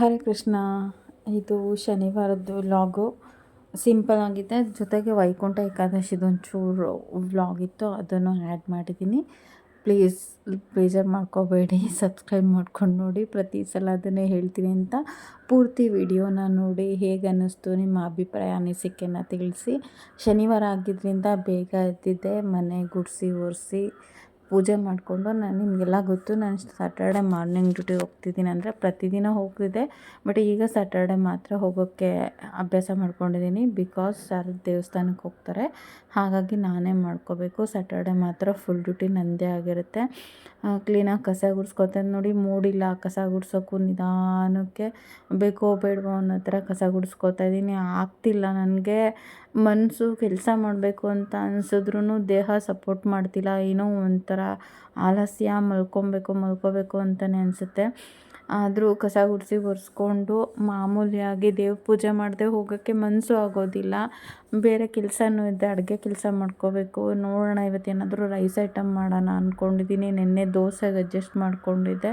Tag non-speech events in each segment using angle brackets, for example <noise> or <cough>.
ಹರೇ ಕೃಷ್ಣ. ಇದು ಶನಿವಾರದ್ದು vlog. Simple ಆಗಿದೆ. ಜೊತೆಗೆ ವೈಕುಂಠ ಏಕಾದಶಿದು ಒಂಚೂರು ವ್ಲಾಗ್ ಇತ್ತು, ಅದನ್ನು ಆ್ಯಡ್ ಮಾಡಿದ್ದೀನಿ. ಪ್ಲೀಸ್, ಬೇಜಾರು ಮಾಡ್ಕೋಬೇಡಿ. <laughs> ಸಬ್ಸ್ಕ್ರೈಬ್ ಮಾಡ್ಕೊಂಡು ನೋಡಿ. ಪ್ರತಿ ಸಲ ಅದನ್ನೇ ಹೇಳ್ತೀನಿ ಅಂತ ಪೂರ್ತಿ ವಿಡಿಯೋನ ನೋಡಿ ಹೇಗೆ ಅನ್ನಿಸ್ತು, ನಿಮ್ಮ ಅಭಿಪ್ರಾಯ ಅನಿಸಿಕೆನ ತಿಳಿಸಿ. ಶನಿವಾರ ಆಗಿದ್ದರಿಂದ ಬೇಗ ಎದ್ದಿದ್ದೆ. ಮನೆ ಗುಡಿಸಿ, ಒರೆಸಿ ಪೂಜೆ ಮಾಡಿಕೊಂಡು ನಾನು ನಿಮಗೆಲ್ಲ ಗೊತ್ತು, ನಾನು ಸ್ಯಾಟರ್ಡೆ ಮಾರ್ನಿಂಗ್ ಡ್ಯೂಟಿ ಹೋಗ್ತಿದ್ದೀನಿ ಅಂದರೆ ಪ್ರತಿದಿನ ಹೋಗ್ತಿದ್ದೆ. ಬಟ್ ಈಗ ಸ್ಯಾಟರ್ಡೆ ಮಾತ್ರ ಹೋಗೋಕ್ಕೆ ಅಭ್ಯಾಸ ಮಾಡ್ಕೊಂಡಿದ್ದೀನಿ ಬಿಕಾಸ್ ಸರ್ ದೇವಸ್ಥಾನಕ್ಕೆ ಹೋಗ್ತಾರೆ. ಹಾಗಾಗಿ ನಾನೇ ಮಾಡ್ಕೋಬೇಕು. ಸ್ಯಾಟರ್ಡೆ ಮಾತ್ರ ಫುಲ್ ಡ್ಯೂಟಿ ನನ್ನದೇ ಆಗಿರುತ್ತೆ. ಕ್ಲೀನಾಗಿ ಕಸ ಗುಡಿಸ್ಕೊತಾರೆ ನೋಡಿ, ಮೂಡಿಲ್ಲ ಕಸ ಗುಡ್ಸೋಕ್ಕೂ ನಿಧಾನಕ್ಕೆ ಬೇಕೋ ಬೇಡವೋ ಅನ್ನೋ ಥರ ಕಸ ಗುಡಿಸ್ಕೊತಾ ಇದ್ದೀನಿ. ಆಗ್ತಿಲ್ಲ ನನಗೆ. ಮನಸ್ಸು ಕೆಲಸ ಮಾಡಬೇಕು ಅಂತ ಅನ್ಸಿದ್ರೂ ದೇಹ ಸಪೋರ್ಟ್ ಮಾಡ್ತಿಲ್ಲ. ಏನೋ ಒಂಥರ ಆಲಸ್ಯ ಮಲ್ಕೊಬೇಕು, ಮಲ್ಕೋಬೇಕು ಅಂತಲೇ ಅನಿಸುತ್ತೆ. ಆದರೂ ಕಸ ಗುಡಿಸಿ ಒರೆಸ್ಕೊಂಡು ಮಾಮೂಲಿಯಾಗಿ ದೇವ್ರ ಪೂಜೆ ಮಾಡದೆ ಹೋಗೋಕ್ಕೆ ಮನಸ್ಸು ಆಗೋದಿಲ್ಲ. ಬೇರೆ ಕೆಲಸನೂ ಇದೆ, ಅಡುಗೆ ಕೆಲಸ ಮಾಡ್ಕೋಬೇಕು. ನೋಡೋಣ ಇವತ್ತೇನಾದರೂ ರೈಸ್ ಐಟಮ್ ಮಾಡೋಣ ಅಂದ್ಕೊಂಡಿದ್ದೀನಿ ನಿನ್ನೆ ದೋಸೆಗೆ ಅಡ್ಜಸ್ಟ್ ಮಾಡ್ಕೊಂಡಿದ್ದೆ.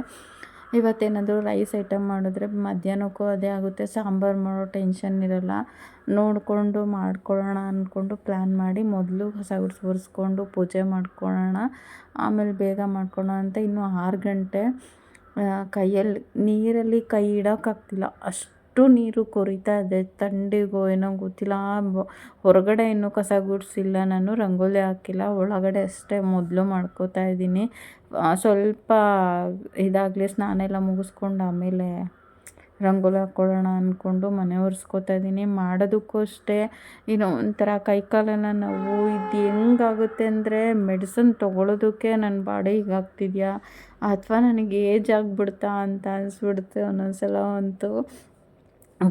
ಇವತ್ತೇನಾದರೂ ರೈಸ್ ಐಟಮ್ ಮಾಡಿದ್ರೆ ಮಧ್ಯಾಹ್ನಕ್ಕೂ ಅದೇ ಆಗುತ್ತೆ. ಸಾಂಬಾರು ಮಾಡೋ ಟೆನ್ಷನ್ ಇರೋಲ್ಲ. ನೋಡಿಕೊಂಡು ಮಾಡ್ಕೊಳ್ಳೋಣ ಅಂದ್ಕೊಂಡು ಪ್ಲ್ಯಾನ್ ಮಾಡಿ ಮೊದಲು ಹೊಸ ಗುಡಿಸಿ ಒರೆಸ್ಕೊಂಡು ಪೂಜೆ ಮಾಡ್ಕೊಳ್ಳೋಣ. ಆಮೇಲೆ ಬೇಗ ಮಾಡ್ಕೊಳ್ಳೋಣ ಅಂತ ಇನ್ನೂ ಆರು ಗಂಟೆ ಕೈಯಲ್ಲಿ ನೀರಲ್ಲಿ ಕೈ ಇಡೋಕ್ಕಾಗ್ತಿಲ್ಲ. ಅಷ್ಟು ನೀರು ಕೊರಿತಾ ಇದೆ. ತಂಡಿಗೋ ಏನೋ ಗೊತ್ತಿಲ್ಲ. ಹೊರಗಡೆ ಇನ್ನೂ ಕಸ ಗುಡಿಸಿಲ್ಲ. ನಾನು ರಂಗೋಲಿ ಹಾಕಿಲ್ಲ. ಒಳಗಡೆ ಅಷ್ಟೇ ಮೊದಲು ಮಾಡ್ಕೋತಾ ಇದ್ದೀನಿ. ಸ್ವಲ್ಪ ಇದಾಗಲಿ, ಸ್ನಾನ ಎಲ್ಲ ಮುಗಿಸ್ಕೊಂಡು ಆಮೇಲೆ ರಂಗೋಲಿ ಹಾಕ್ಕೊಳ್ಳೋಣ ಅಂದ್ಕೊಂಡು ಮನೆ ಒರೆಸ್ಕೋತಾ ಇದ್ದೀನಿ. ಮಾಡೋದಕ್ಕೂ ಅಷ್ಟೇ ಏನೋ ಒಂಥರ ಕೈ ಕಾಲೆಲ್ಲ ನೋವು ಇದು ಹೆಂಗಾಗುತ್ತೆ ಅಂದರೆ ಮೆಡಿಸನ್ ತೊಗೊಳೋದಕ್ಕೆ ನನ್ನ ಬಾಡಿ ಹೀಗಾಗ್ತಿದೆಯಾ ಅಥವಾ ನನಗೆ ಏಜ್ ಆಗಿಬಿಡ್ತಾ ಅಂತ ಅನಿಸ್ಬಿಡುತ್ತೆ ಒಂದೊಂದು ಸಲ ಅಂತೂ.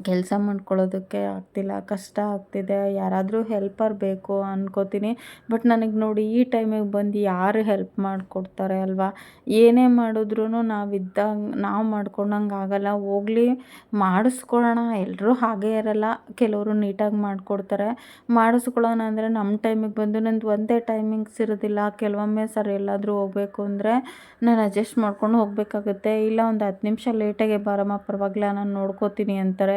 ಕೆಲಸ ಮಾಡ್ಕೊಳ್ಳೋದಕ್ಕೆ ಆಗ್ತಿಲ್ಲ, ಕಷ್ಟ ಆಗ್ತಿದೆ, ಯಾರಾದರೂ ಹೆಲ್ಪರ್ ಬೇಕು ಅನ್ಕೋತೀನಿ. ಬಟ್ ನನಗೆ ನೋಡಿ ಈ ಟೈಮಿಗೆ ಬಂದು ಯಾರು ಹೆಲ್ಪ್ ಮಾಡಿಕೊಡ್ತಾರೆ ಅಲ್ವಾ? ಏನೇ ಮಾಡಿದ್ರೂ ನಾವಿದ್ದಾಗ, ನಾವು ಮಾಡ್ಕೊಂಡಂಗೆ ಆಗಲ್ಲ. ಹೋಗ್ಲಿ, ಮಾಡಿಸ್ಕೊಳ್ಳೋಣ. ಎಲ್ಲರೂ ಹಾಗೇ ಇರಲ್ಲ. ಕೆಲವರು ನೀಟಾಗಿ ಮಾಡಿಕೊಡ್ತಾರೆ. ಮಾಡಿಸ್ಕೊಳ್ಳೋಣ ಅಂದರೆ ನಮ್ಮ ಟೈಮಿಗೆ ಬಂದು ನಂದು ಒಂದೇ ಟೈಮಿಂಗ್ಸ್ ಇರೋದಿಲ್ಲ. ಕೆಲವೊಮ್ಮೆ ಸರ್ ಎಲ್ಲಾದರೂ ಹೋಗಬೇಕು ಅಂದರೆ ನಾನು ಅಡ್ಜಸ್ಟ್ ಮಾಡ್ಕೊಂಡು ಹೋಗಬೇಕಾಗುತ್ತೆ. ಇಲ್ಲ, ಒಂದು ಹತ್ತು ನಿಮಿಷ ಲೇಟಾಗೆ ಬಾರಮ್ಮ, ಪರವಾಗಿಲ್ಲ, ನಾನು ನೋಡ್ಕೋತೀನಿ ಅಂತಾರೆ.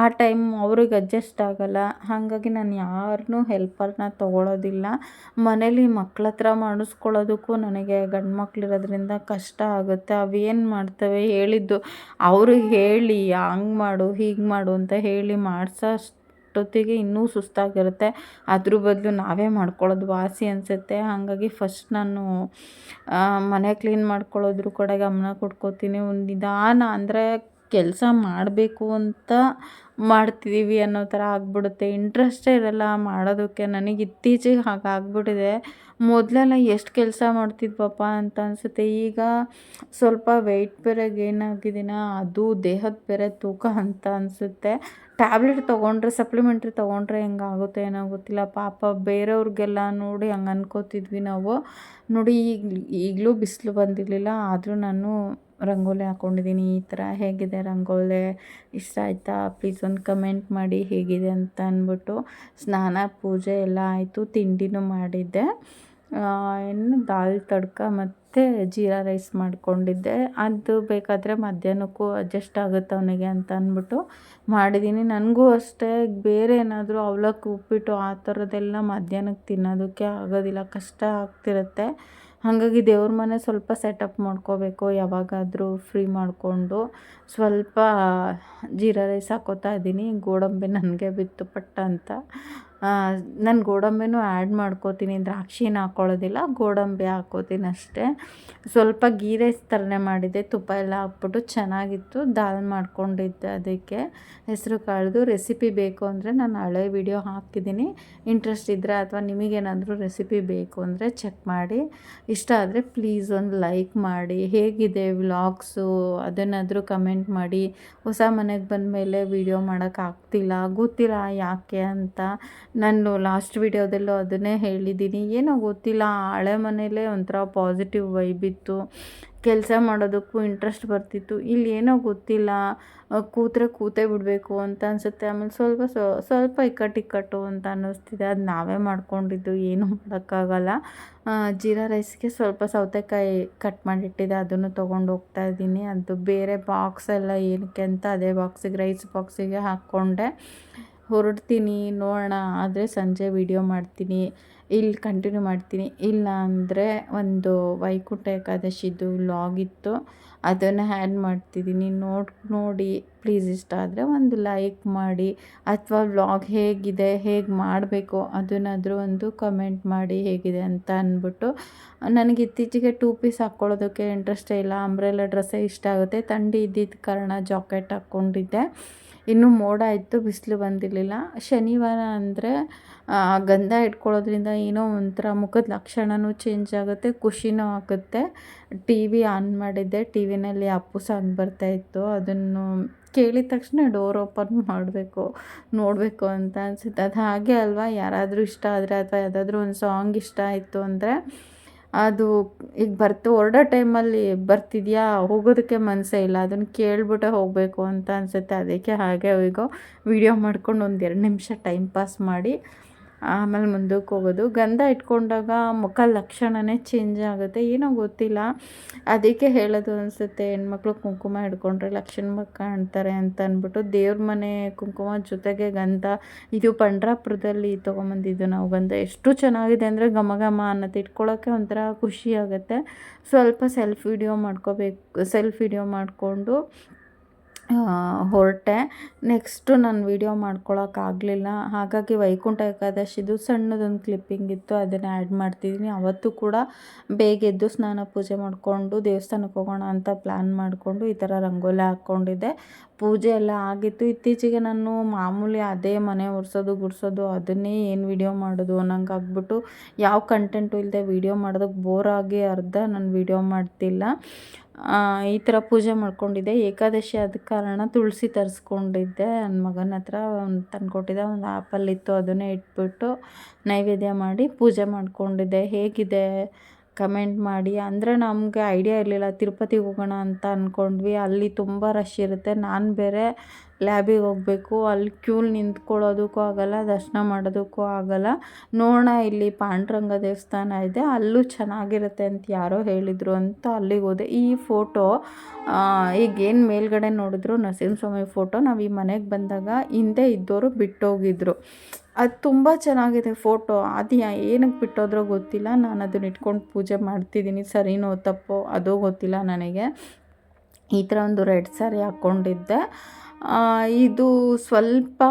ಆ ಟೈಮ್ ಅವ್ರಿಗೆ ಅಡ್ಜಸ್ಟ್ ಆಗೋಲ್ಲ. ಹಾಗಾಗಿ ನಾನು ಯಾರನ್ನೂ ಹೆಲ್ಪರ್ನ ತೊಗೊಳೋದಿಲ್ಲ. ಮನೇಲಿ ಮಕ್ಳ ಹತ್ರ ಮಾಡಿಸ್ಕೊಳ್ಳೋದಕ್ಕೂ ನನಗೆ ಗಂಡು ಮಕ್ಳಿರೋದ್ರಿಂದ ಕಷ್ಟ ಆಗುತ್ತೆ. ಅವೇನು ಮಾಡ್ತವೆ ಹೇಳಿದ್ದು. ಅವ್ರಿಗೆ ಹೇಳಿ, ಹಂಗೆ ಮಾಡು, ಹೀಗೆ ಮಾಡು ಅಂತ ಹೇಳಿ ಮಾಡಿಸೋ ಅಷ್ಟೊತ್ತಿಗೆ ಇನ್ನೂ ಸುಸ್ತಾಗಿರುತ್ತೆ. ಅದ್ರ ಬದಲು ನಾವೇ ಮಾಡ್ಕೊಳ್ಳೋದು ವಾಸಿ ಅನಿಸುತ್ತೆ. ಹಾಗಾಗಿ ಫಸ್ಟ್ ನಾನು ಮನೆ ಕ್ಲೀನ್ ಮಾಡ್ಕೊಳ್ಳೋದ್ರ ಕಡೆ ಗಮನ ಕೊಟ್ಕೋತೀನಿ. ಒಂದು ನಿಧಾನ ಅಂದರೆ ಕೆಲಸ ಮಾಡಬೇಕು ಅಂತ ಮಾಡ್ತಿದ್ದೀವಿ ಅನ್ನೋ ಥರ ಆಗಿಬಿಡುತ್ತೆ. ಇಂಟ್ರೆಸ್ಟೇ ಇರೋಲ್ಲ ಮಾಡೋದಕ್ಕೆ. ನನಗೆ ಇತ್ತೀಚೆಗೆ ಹಾಗೆ ಆಗ್ಬಿಟ್ಟಿದೆ. ಮೊದಲೆಲ್ಲ ಎಷ್ಟು ಕೆಲಸ ಮಾಡ್ತಿದ್ವಪ್ಪ ಅಂತ ಅನಿಸುತ್ತೆ. ಈಗ ಸ್ವಲ್ಪ ವೆಯ್ಟ್ ಬೇರೆ ಗೇನ್ ಆಗಿದ್ದೀನ. ಅದು ದೇಹದ ಬೇರೆ ತೂಕ ಅಂತ ಅನಿಸುತ್ತೆ. ಟ್ಯಾಬ್ಲೆಟ್ ತೊಗೊಂಡ್ರೆ ಸಪ್ಲಿಮೆಂಟ್ರಿ ತೊಗೊಂಡ್ರೆ ಹೆಂಗಾಗುತ್ತೆ ಏನೋ ಗೊತ್ತಿಲ್ಲ. ಪಾಪ ಬೇರೆಯವ್ರಿಗೆಲ್ಲ ನೋಡಿ ಹಂಗೆ ಅನ್ಕೋತಿದ್ವಿ ನಾವು. ನೋಡಿ ಈಗ, ಈಗಲೂ ಬಿಸಿಲು ಬಂದಿರಲಿಲ್ಲ. ಆದರೂ ನಾನು ರಂಗೋಲಿ ಹಾಕ್ಕೊಂಡಿದ್ದೀನಿ ಈ ಥರ ಹೇಗಿದೆ ರಂಗೋಲಿ? ಇಷ್ಟ ಆಯಿತಾ? ಪ್ಲೀಸ್ ಒಂದು ಕಮೆಂಟ್ ಮಾಡಿ, ಹೇಗಿದೆ ಅಂತ ಅಂದ್ಬಿಟ್ಟು. ಸ್ನಾನ, ಪೂಜೆ ಎಲ್ಲ ಆಯಿತು, ತಿಂಡಿನೂ ಮಾಡಿದ್ದೆ. ಇನ್ನು ದಾಲ್ ತಡ್ಕ ಮತ್ತು ಜೀರಾ ರೈಸ್ ಮಾಡಿಕೊಂಡಿದ್ದೆ. ಅದು ಬೇಕಾದರೆ ಮಧ್ಯಾಹ್ನಕ್ಕೂ ಅಡ್ಜಸ್ಟ್ ಆಗುತ್ತೆ ಅವನಿಗೆ ಅಂತ ಅಂದ್ಬಿಟ್ಟು ಮಾಡಿದ್ದೀನಿ. ನನಗೂ ಅಷ್ಟೇ, ಬೇರೆ ಏನಾದರೂ ಅವಲಕ್ಕಿ ಉಪ್ಪಿಟ್ಟು ಆ ಥರದ್ದೆಲ್ಲ ಮಧ್ಯಾಹ್ನಕ್ಕೆ ತಿನ್ನೋದಕ್ಕೆ ಆಗೋದಿಲ್ಲ. ಕಷ್ಟ ಆಗ್ತಿರುತ್ತೆ. ಹಾಗಾಗಿ ದೇವ್ರ ಮನೆ ಸ್ವಲ್ಪ ಸೆಟಪ್ ಮಾಡ್ಕೋಬೇಕು, ಯಾವಾಗಾದರೂ ಫ್ರೀ ಮಾಡಿಕೊಂಡು. ಸ್ವಲ್ಪ ಜೀರಾ ರೈಸ್ ಹಾಕೋತಾ ಇದ್ದೀನಿ. ಗೋಡಂಬಿ ನನಗೆ ಬಿತ್ತು ಪಟ್ಟ ಅಂತ. ನಾನು ಗೋಡಂಬಿನೂ ಆ್ಯಡ್ ಮಾಡ್ಕೋತೀನಿ, ದ್ರಾಕ್ಷಿನ ಹಾಕ್ಕೊಳ್ಳೋದಿಲ್ಲ ಗೋಡಂಬಿ ಹಾಕೋತೀನಿ ಅಷ್ಟೇ. ಸ್ವಲ್ಪ ಗೀ ರೈಸ್ ಥರನೇ ಮಾಡಿದ್ದೆ ತುಪ್ಪ ಎಲ್ಲ ಹಾಕ್ಬಿಟ್ಟು ಚೆನ್ನಾಗಿತ್ತು, ದಾಲ್ ಮಾಡ್ಕೊಂಡಿದ್ದೆ ಅದಕ್ಕೆ. ಹೆಸರು ಕಾಳ್ದು ರೆಸಿಪಿ ಬೇಕು ಅಂದರೆ ನಾನು ಹಳೆ ವಿಡಿಯೋ ಹಾಕಿದ್ದೀನಿ ಇಂಟ್ರೆಸ್ಟ್ ಇದ್ದರೆ ಅಥವಾ ನಿಮಗೇನಾದರೂ ರೆಸಿಪಿ ಬೇಕು ಅಂದರೆ ಚೆಕ್ ಮಾಡಿ. ಇಷ್ಟ ಆದರೆ ಪ್ಲೀಸ್ ಒಂದು ಲೈಕ್ ಮಾಡಿ. ಹೇಗಿದೆ ವ್ಲಾಗ್ಸು ಅದನ್ನಾದರೂ ಕಮೆಂಟ್ ಮಾಡಿ. ಹೊಸ ಮನೆಗೆ ಬಂದ ಮೇಲೆ ವಿಡಿಯೋ ಮಾಡೋಕ್ಕಾಗ್ತಿಲ್ಲ ಗೊತ್ತಿಲ್ಲ ಯಾಕೆ ಅಂತ. ನಾನು ಲಾಸ್ಟ್ ವಿಡಿಯೋದಲ್ಲೂ ಅದನ್ನೇ ಹೇಳಿದ್ದೀನಿ. ಏನೋ ಗೊತ್ತಿಲ್ಲ, ಹಳೆ ಮನೇಲೇ ಒಂಥರ ಪಾಸಿಟಿವ್ ವೈಬ್ ಇತ್ತು. ಕೆಲಸ ಮಾಡೋದಕ್ಕೂ ಇಂಟ್ರೆಸ್ಟ್ ಬರ್ತಿತ್ತು. ಇಲ್ಲಿ ಏನೋ ಗೊತ್ತಿಲ್ಲ ಕೂತ್ರೆ ಕೂತೇ ಬಿಡಬೇಕು ಅಂತ ಅನಿಸುತ್ತೆ. ಆಮೇಲೆ ಸ್ವಲ್ಪ ಸ್ವಲ್ಪ ಇಕ್ಕಟ್ಟು ಇಕ್ಕಟ್ಟು ಅಂತ ಅನ್ನಿಸ್ತಿದೆ. ಅದು ನಾವೇ ಮಾಡ್ಕೊಂಡಿದ್ದು ಏನೂ ಮಾಡೋಕ್ಕಾಗಲ್ಲ. ಜೀರಾ ರೈಸ್ಗೆ ಸ್ವಲ್ಪ ಸೌತೆಕಾಯಿ ಕಟ್ ಮಾಡಿಟ್ಟಿದೆ ಅದನ್ನು ತೊಗೊಂಡು ಹೋಗ್ತಾ ಇದ್ದೀನಿ. ಅದು ಬೇರೆ ಬಾಕ್ಸ್ ಎಲ್ಲ ಏನಕ್ಕೆ ಅಂತ ಅದೇ ಬಾಕ್ಸಿಗೆ ರೈಸ್ ಬಾಕ್ಸಿಗೆ ಹಾಕ್ಕೊಂಡೆ. ಹೊರಡ್ತೀನಿ, ನೋಡೋಣ. ಆದರೆ ಸಂಜೆ ವಿಡಿಯೋ ಮಾಡ್ತೀನಿ, ಇಲ್ಲಿ ಕಂಟಿನ್ಯೂ ಮಾಡ್ತೀನಿ. ಇಲ್ಲ ಅಂದರೆ ಒಂದು ವೈಕುಂಠ ಏಕಾದಶಿದು ವ್ಲಾಗ್ ಇತ್ತು. ಅದನ್ನು ಆ್ಯಡ್ ಮಾಡ್ತಿದ್ದೀನಿ. ನೋಡಿ ನೋಡಿ. ಪ್ಲೀಸ್ ಇಷ್ಟ ಆದರೆ ಒಂದು ಲೈಕ್ ಮಾಡಿ ಅಥವಾ ವ್ಲಾಗ್ ಹೇಗಿದೆ, ಹೇಗೆ ಮಾಡಬೇಕು ಅದನ್ನಾದರೂ ಒಂದು ಕಮೆಂಟ್ ಮಾಡಿ ಹೇಗಿದೆ ಅಂತ ಅಂದ್ಬಿಟ್ಟು, ನನಗೆ ಇತ್ತೀಚೆಗೆ ಟೂ ಪೀಸ್ ಹಾಕ್ಕೊಳ್ಳೋದಕ್ಕೆ ಇಂಟ್ರೆಸ್ಟೇ ಇಲ್ಲ. ಅಂಬ್ರೆಲ್ಲ ಡ್ರೆಸ್ಸೇ ಇಷ್ಟ ಆಗುತ್ತೆ. ಥಂಡಿ ಇದ್ದಿದ್ದ ಕಾರಣ ಜಾಕೆಟ್ ಹಾಕ್ಕೊಂಡಿದ್ದೆ. ಇನ್ನೂ ಮೋಡ ಇತ್ತು ಬಿಸಿಲು ಬಂದಿರಲಿಲ್ಲ. ಶನಿವಾರ ಅಂದರೆ ಗಂಧ ಇಟ್ಕೊಳ್ಳೋದ್ರಿಂದ ಏನೋ ಒಂಥರ ಮುಖದ ಲಕ್ಷಣವೂ ಚೇಂಜ್ ಆಗುತ್ತೆ, ಖುಷಿನೂ ಆಗುತ್ತೆ. ಟಿ ವಿ ಆನ್ ಮಾಡಿದ್ದೆ. ಟಿ ವಿನಲ್ಲಿ ಅಪ್ಪು ಸಾಂಗ್ ಬರ್ತಾಯಿತ್ತು ಅದನ್ನು ಕೇಳಿದ ತಕ್ಷಣ ಡೋರ್ ಓಪನ್ ಮಾಡಬೇಕು, ನೋಡಬೇಕು ಅಂತ ಅನಿಸುತ್ತೆ. ಅದು ಹಾಗೆ ಅಲ್ವಾ? ಯಾರಾದರೂ ಇಷ್ಟ ಆದರೆ ಅಥವಾ ಯಾವುದಾದ್ರೂ ಒಂದು ಸಾಂಗ್ ಇಷ್ಟ ಆಯಿತು ಅಂದರೆ ಅದು ಈಗ ಬರ್ತು, ಹೊರಡೋ ಟೈಮಲ್ಲಿ ಬರ್ತಿದೆಯಾ? ಹೋಗೋದಕ್ಕೆ ಮನಸ್ಸೇ ಇಲ್ಲ. ಅದನ್ನು ಕೇಳಿಬಿಟ್ಟೆ ಹೋಗಬೇಕು ಅಂತ ಅನಿಸುತ್ತೆ. ಅದಕ್ಕೆ ಹಾಗೆ ಈಗ ವೀಡಿಯೋ ಮಾಡ್ಕೊಂಡು ಒಂದು ಎರಡು ನಿಮಿಷ ಟೈಮ್ ಪಾಸ್ ಮಾಡಿ. ಆಮೇಲೆ ಮುಂದಕ್ಕೆ ಹೋಗೋದು. ಗಂಧ ಇಟ್ಕೊಂಡಾಗ ಮುಖ ಲಕ್ಷಣವೇ ಚೇಂಜ್ ಆಗುತ್ತೆ. ಏನೋ ಗೊತ್ತಿಲ್ಲ. ಅದಕ್ಕೆ ಹೇಳೋದು ಅನಿಸುತ್ತೆ, ಹೆಣ್ಮಕ್ಳು ಕುಂಕುಮ ಹಿಡ್ಕೊಂಡ್ರೆ ಲಕ್ಷಣವಾಗಿ ಕಾಣ್ತಾರೆ ಅಂತ ಅಂದ್ಬಿಟ್ಟು ದೇವ್ರ ಮನೆ ಕುಂಕುಮ ಜೊತೆಗೆ ಗಂಧ. ಇದು ಪಂಡ್ರಾಪುರದಲ್ಲಿ ತೊಗೊಂಬಂದಿದ್ದು ನಾವು ಗಂಧ. ಎಷ್ಟು ಚೆನ್ನಾಗಿದೆ ಅಂದರೆ ಘಮ ಘಮ ಅನ್ನೋದು ಇಟ್ಕೊಳ್ಳೋಕ್ಕೆ ಒಂಥರ ಖುಷಿ ಆಗುತ್ತೆ. ಸ್ವಲ್ಪ ಸೆಲ್ಫ್ ವಿಡಿಯೋ ಮಾಡ್ಕೋಬೇಕು ಸೆಲ್ಫ್ ವಿಡಿಯೋ ಮಾಡಿಕೊಂಡು ಹೊರಟೆ. ನೆಕ್ಸ್ಟು ನಾನು ವೀಡಿಯೋ ಮಾಡ್ಕೊಳಕ್ಕಾಗಲಿಲ್ಲ ಹಾಗಾಗಿ ವೈಕುಂಠ ಏಕಾದಶಿದು ಸಣ್ಣದೊಂದು ಕ್ಲಿಪ್ಪಿಂಗ್ ಇತ್ತು. ಅದನ್ನು ಆ್ಯಡ್ ಮಾಡ್ತಿದ್ದೀನಿ ಅವತ್ತು ಕೂಡ ಬೇಗ ಎದ್ದು ಸ್ನಾನ ಪೂಜೆ ಮಾಡಿಕೊಂಡು ದೇವಸ್ಥಾನಕ್ಕೆ ಹೋಗೋಣ ಅಂತ ಪ್ಲ್ಯಾನ್ ಮಾಡಿಕೊಂಡು ಈ ಥರ ರಂಗೋಲಿ ಹಾಕ್ಕೊಂಡಿದ್ದೆ ಪೂಜೆ ಎಲ್ಲ ಆಗಿತ್ತು. ಇತ್ತೀಚೆಗೆ ನಾನು ಮಾಮೂಲಿ ಅದೇ ಮನೆ ಒರೆಸೋದು, ಗುಡಿಸೋದು, ಅದನ್ನೇ ಏನು ವೀಡಿಯೋ ಮಾಡೋದು ಅನ್ನಂಗೆ ಆಗ್ಬಿಟ್ಟು, ಯಾವ ಕಂಟೆಂಟು ಇಲ್ಲದೆ ವೀಡಿಯೋ ಮಾಡೋದಕ್ಕೆ ಬೋರಾಗಿ ಅರ್ಧ ನಾನು ವೀಡಿಯೋ ಮಾಡ್ತಿಲ್ಲ. ಈ ಥರ ಪೂಜೆ ಮಾಡ್ಕೊಂಡಿದ್ದೆ. ಏಕಾದಶಿ ಆದ ಕಾರಣ ತುಳಸಿ ತರಿಸ್ಕೊಂಡಿದ್ದೆ. ನನ್ನ ಮಗನ ಹತ್ರ ಒಂದು ತಂದುಕೊಟ್ಟಿದ್ದೆ ಒಂದು ಆ್ಯಪಲ್ ಇತ್ತು ಅದನ್ನೇ ಇಟ್ಬಿಟ್ಟು ನೈವೇದ್ಯ ಮಾಡಿ ಪೂಜೆ ಮಾಡಿಕೊಂಡಿದ್ದೆ. ಹೇಗಿದೆ? ಕಮೆಂಟ್ ಮಾಡಿ. ಅಂದರೆ ನಮಗೆ ಐಡಿಯಾ ಇರಲಿಲ್ಲ ತಿರುಪತಿಗೆ ಹೋಗೋಣ ಅಂತ ಅಂದ್ಕೊಂಡ್ವಿ ಅಲ್ಲಿ ತುಂಬ ರಶ್ ಇರುತ್ತೆ. ನಾನು ಬೇರೆ ಲ್ಯಾಬಿಗೆ ಹೋಗಬೇಕು. ಅಲ್ಲಿ ಕ್ಯೂಲ್ ನಿಂತ್ಕೊಳ್ಳೋದಕ್ಕೂ ಆಗೋಲ್ಲ, ದರ್ಶನ ಮಾಡೋದಕ್ಕೂ ಆಗೋಲ್ಲ. ನೋಡೋಣ ಇಲ್ಲಿ ಪಾಂಡುರಂಗ ದೇವಸ್ಥಾನ ಇದೆ. ಅಲ್ಲೂ ಚೆನ್ನಾಗಿರುತ್ತೆ ಅಂತ ಯಾರೋ ಹೇಳಿದರು ಅಂತ ಅಲ್ಲಿಗೆ ಹೋದೆ. ಈ ಫೋಟೋ ಈಗೇನು ಮೇಲ್ಗಡೆ ನೋಡಿದ್ರು ನರಸಿಂಹಸ್ವಾಮಿ ಫೋಟೋ ನಾವು ಈ ಮನೆಗೆ ಬಂದಾಗ ಹಿಂದೆ ಇದ್ದವರು ಬಿಟ್ಟೋಗಿದ್ರು. ಅದು ತುಂಬ ಚೆನ್ನಾಗಿದೆ ಫೋಟೋ. ಅದು ಏನಕ್ಕೆ ಬಿಟ್ಟೋದ್ರೋ ಗೊತ್ತಿಲ್ಲ. ನಾನು ಅದನ್ನ ಇಟ್ಕೊಂಡು ಪೂಜೆ ಮಾಡ್ತಿದ್ದೀನಿ ಸರಿನೋ ತಪ್ಪೋ ಅದು ಗೊತ್ತಿಲ್ಲ ನನಗೆ. ಈ ಥರ ಒಂದು ರೆಡ್ ಸ್ಯಾರಿ ಹಾಕ್ಕೊಂಡಿದ್ದೆ ಇದು ಸ್ವಲ್ಪ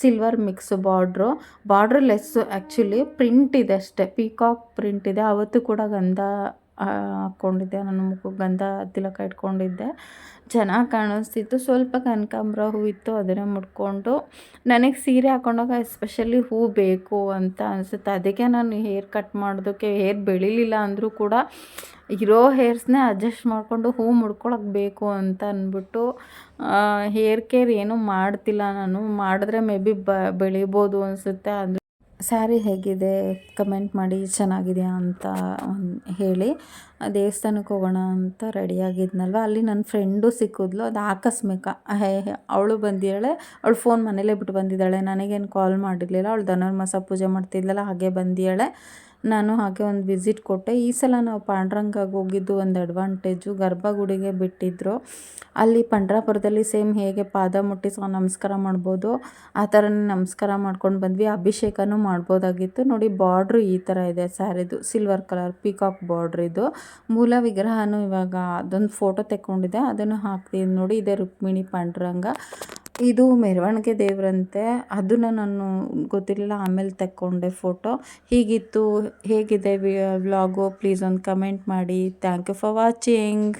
silver mix border. Border less actually print ಇದೆ ಅಷ್ಟೇ. ಪೀಕಾಕ್ ಪ್ರಿಂಟ್ ಇದೆ. ಅವತ್ತು ಕೂಡ ಗಂಧ ಹಾಕ್ಕೊಂಡಿದ್ದೆ. ನಾನು ಮುಖಕ್ಕೆ ಗಂಧ ತಿಲಕ ಇಟ್ಕೊಂಡಿದ್ದೆ. ಚೆನ್ನಾಗಿ ಕಾಣಿಸ್ತಿತ್ತು. ಸ್ವಲ್ಪ ಕನಕಾಂಬ್ರ ಹೂ ಇತ್ತು, ಅದನ್ನೇ ಮುಡ್ಕೊಂಡು ನನಗೆ ಸೀರೆ ಹಾಕೊಂಡಾಗ ಎಸ್ಪೆಷಲಿ ಹೂ ಬೇಕು ಅಂತ ಅನಿಸುತ್ತೆ. ಅದಕ್ಕೆ ನಾನು ಹೇರ್ ಕಟ್ ಮಾಡೋದಕ್ಕೆ ಹೇರ್ ಬೆಳಿಲಿಲ್ಲ ಅಂದರೂ ಕೂಡ ಇರೋ ಹೇರ್ಸ್ನೇ ಅಡ್ಜಸ್ಟ್ ಮಾಡಿಕೊಂಡು ಹೂ ಮುಡ್ಕೊಳಕ್ಕೆ ಬೇಕು ಅಂತ ಅಂದ್ಬಿಟ್ಟು ಹೇರ್ ಕೇರ್ ಏನೂ ಮಾಡ್ತಿಲ್ಲ ನಾನು. ಮಾಡಿದ್ರೆ ಮೇ ಬಿ ಬ ಬೆಳಿಬೋದು ಅನಿಸುತ್ತೆ. ಅದು ಸ್ಯಾರಿ ಹೇಗಿದೆ? ಕಮೆಂಟ್ ಮಾಡಿ, ಚೆನ್ನಾಗಿದೆಯಾ ಅಂತ ಹೇಳಿ. ದೇವಸ್ಥಾನಕ್ಕೆ ಹೋಗೋಣ ಅಂತ ರೆಡಿಯಾಗಿದ್ನಲ್ವ ಅಲ್ಲಿ ನನ್ನ ಫ್ರೆಂಡು ಸಿಕ್ಕಿದ್ಲು. ಅದು ಆಕಸ್ಮಿಕ. ಹೇ ಅವಳು ಬಂದಿದ್ದಾಳೆ. ಅವಳು ಫೋನ್ ಮನೇಲೇ ಬಿಟ್ಟು ಬಂದಿದ್ದಾಳೆ. ನನಗೇನು ಕಾಲ್ ಮಾಡಿರಲಿಲ್ಲ. ಅವಳು ಧನುರ್ಮಾಸ ಪೂಜೆ ಮಾಡ್ತಿದ್ಲಲ್ಲ, ಹಾಗೆ ಬಂದಿದ್ದಾಳೆ. ನಾನು ಹಾಗೆ ಒಂದು ವಿಸಿಟ್ ಕೊಟ್ಟೆ. ಈ ಸಲ ನಾವು ಪಾಂಡ್ರಂಗಾಗಿ ಹೋಗಿದ್ದು ಒಂದು ಅಡ್ವಾಂಟೇಜು ಗರ್ಭಗುಡಿಗೆ ಬಿಟ್ಟಿದ್ದರು ಅಲ್ಲಿ ಪಂಡ್ರಾಪುರದಲ್ಲಿ ಸೇಮ್ ಹೇಗೆ ಪಾದ ಮುಟ್ಟಿಸ ನಮಸ್ಕಾರ ಮಾಡ್ಬೋದು. ಆ ಥರನೇ ನಮಸ್ಕಾರ ಮಾಡ್ಕೊಂಡು ಬಂದ್ವಿ. ಅಭಿಷೇಕನೂ ಮಾಡ್ಬೋದಾಗಿತ್ತು. ನೋಡಿ ಬಾರ್ಡ್ರು ಈ ಥರ ಇದೆ, ಸ್ಯಾರಿದು. ಸಿಲ್ವರ್ ಕಲರ್ ಪೀಕಾಕ್ ಬಾರ್ಡ್ರ್ ಇದು. ಮೂಲ ವಿಗ್ರಹನೂ ಇವಾಗ ಅದೊಂದು ಫೋಟೋ ತೆಕ್ಕೊಂಡಿದೆ ಅದನ್ನು ಹಾಕ್ತೀನಿ ನೋಡಿ. ಇದೆ ರುಕ್ಮಿಣಿ ಪಾಂಡುರಂಗ. ಇದು ಮೆರವಣಿಗೆ ದೇವರಂತೆ. ಅದನ್ನು ನಾನು ಗೊತ್ತಿರಲಿಲ್ಲ. ಆಮೇಲೆ ತೆಕ್ಕೊಂಡೆ ಫೋಟೋ ಹೀಗಿತ್ತು, ಹೇಗಿದೆ ವ್ಲಾಗು ಪ್ಲೀಸ್ ಒಂದು ಕಮೆಂಟ್ ಮಾಡಿ. Thank you for watching